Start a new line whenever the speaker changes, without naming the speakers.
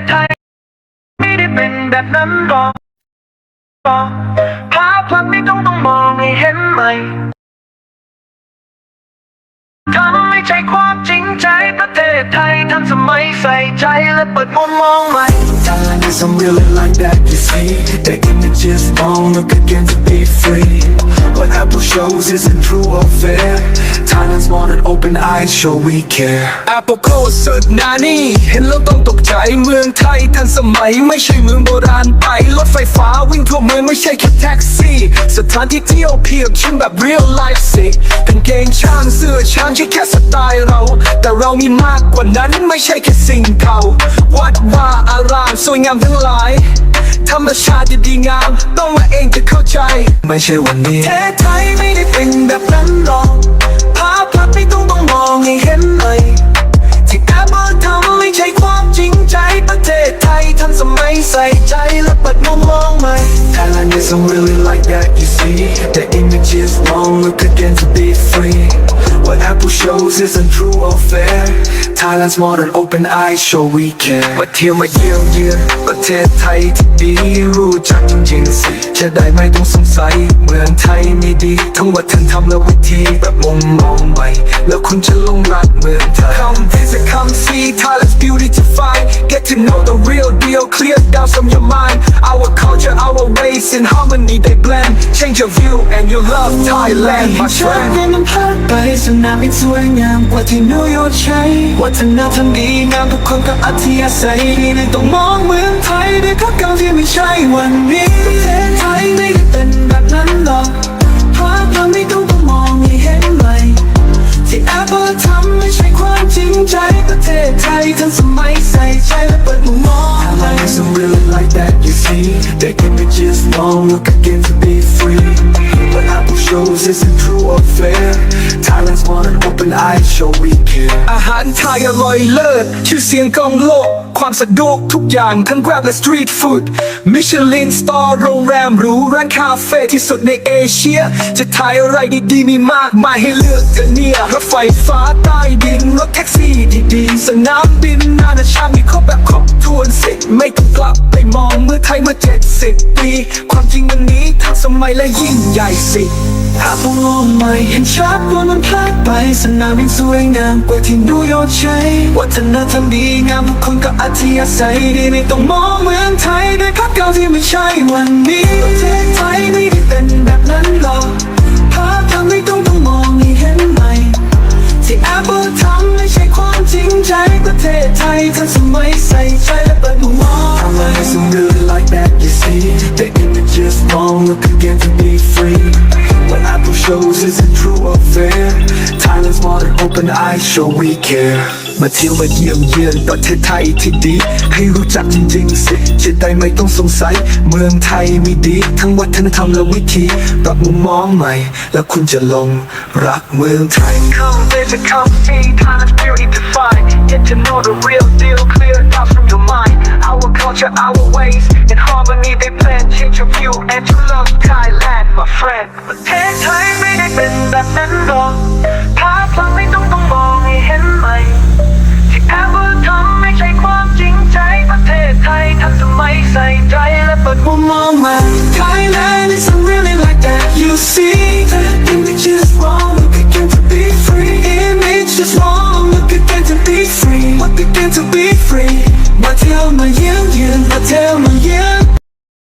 ศไทย ไม่ได้เป็นแบบนั้นหรอกภาพลักษณ์ไม่ต้องต้องมองให้เห็นใหม่ทำไม่ใช่ความจริงใจประเทศไทยทันสมัยใส่ใจและเปิดมุมมองใหม่
Thailand is I'm really like that, you see The images on, look again to be free What Apple shows isn't true or fair Thailand's want an open eyes, show we care Apple โคตรสุดนานี่เห็นแล้วต้องตกใจเมืองไทยทันสมัย ไม่ใช่เมืองโบราณไป รถไฟฟ้าวิ่งทั่วเมืองไม่ใช่แค่แท็กซี่ สถานที่เที่ยวเพียบชิ้นแบบ real life สิกางเกงช้างเสื้อช้างใช่แค่สไตล์เรา แต่เรามีมากกว่านั้นไม่ใช่แค่สิ่งเก่าวัดว่าอาร สวยงามทั้งหลายธรรมชาติดีงาม ต้องมาเองจะเข้าใจ ไม่ใช่วันนี้ประเทศไทยไม่ได้เป็นแบบนั้นหรอกภาพลักษณ์ไม่ต้องต้องมองให้เห็นเลยที่แอปเปิลทำไม่ใช่ความจริงใจประเทศไทยทันสมัยใส่ใจและเปิดมุมมองใหม่ Thailand isn't really like that you see The images won't look again to be free What Apple shows isn't true or fair Thailand's modern open eyes show we care มาเที่ยวมาเยี่ยมเยือนประเทศไทยที่ดีรู้จักจริงๆสิจะได้ไม่ต้องสงสัยเมืองไทยมีดี ทั้งวัฒนธรรมและวิธีแบบมุมมองใหม่ แล้วคุณจะหลงรักเมืองไทย Come visit come see Thailand's beauty to find Get to know the real deal clear doubts from your mind Our culture our ways in harmony they blend Change your view and you love Thailand my
ชาติ
friend
เป็ นมันาดไปสนามบินสวยงามกว่าที่นิวยอร์กใช้วัฒนธรรมดีงามทุกคนก็อัธยาศัยดีเลยต้องมองเมืองไทยด้วยข้อเก่าที่ไม่ใช่วันนี้ประเทศไทยไม่ได้เป็นแบบนั้นหรอกภาพเราไม่ต้องต้องมองให้เห็นเลยที่แอปเปิลทำไม่ใช่ความจริงใจประเทศไทยทันสมัยใส่ใจและเปิดมุมมองใหม่
Thailand isn't really like that, you see. The images won't look again to be free. But Apple shows isn't true or fair. Silence one open eye, show we care. อาหารไทยอร่อยเลิศชื่อเสียงกองโลก ความสะดวกทุกอย่างทั้ง Grab และ Street Food Michelin Star โรงแรมหรูร้านคาเฟ่ที่สุดในเอเชีย จะถ่ายอะไรดีๆมีมากมายให้เลือกกันเนี่ยรถไฟฟ้าใต้ ดินรถแท็กซี่ดีๆสนามบินนานาชาติมีครบแบบครบถ้วนสิไม่ต้องกลับไปมองเมื่อไทยเมื่อเจ็ดสิบปี ความจริงวันนี้ทันสมัยและยิ่งใหญ่สิ
ภาพมองใหม่เห็นชัดว่ามันพลาดไปสนามบินสวยงามกว่าที่นิวยอร์กใช้วัฒนธรรมดีงามทุกคนก็อัธยาศัยดีไม่ต้องมองเมืองไทยด้วยภาพเก่าที่ไม่ใช่วันนี้ประเทศไทยไม่ได้เป็นแบบนั้นหรอก เทศไทยทันสมัยใส่ใจและเปิดมุมมองใหม่
Thailand isn't really like that, you see. The images won't look again to be free. What Apple shows isn't true or fair. Thailand's modern open eyes show we care. มาเที่ยวมาเยี่ยมเยือนประเทศไทยที่ดี ให้รู้จักจริงๆสิจะได้ไม่ต้องสงสัย เมืองไทยมีดี ทั้งวัฒนธรรมและวิธีปรับมุมมองใหม่ แล้วคุณจะหลงรักเมืองไทย
Come visit, come see Thailand's beauty to find Get to know the real To our ways. In harmony they plan change your view And you love Thailand, my friend. But แท้ไทยไม่ได้เป็นแบบนั้นหรอก